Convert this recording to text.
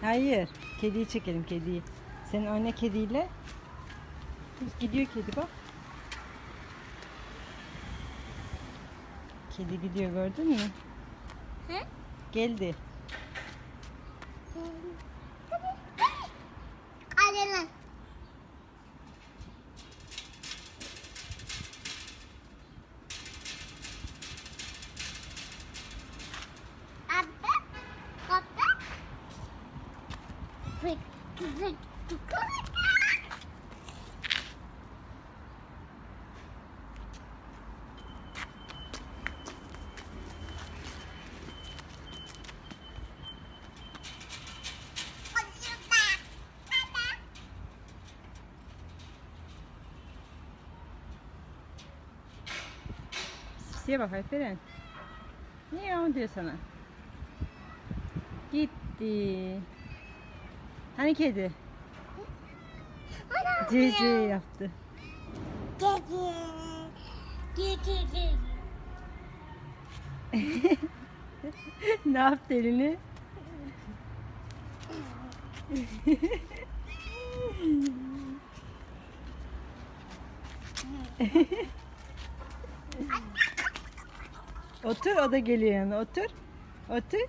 Hayır. Kediyi çekelim kediyi. Senin oyna kediyle. Gidiyor kedi bak. Kedi gidiyor gördün mü? Hı? Geldi. Hadi lan. Seba kayperen. Niye onu diyorsun sana? Gitti. Hani kedi? CC yaptı. Gege, gege. ne yaptı elini? Otur o da geliyor yanına otur. Otur.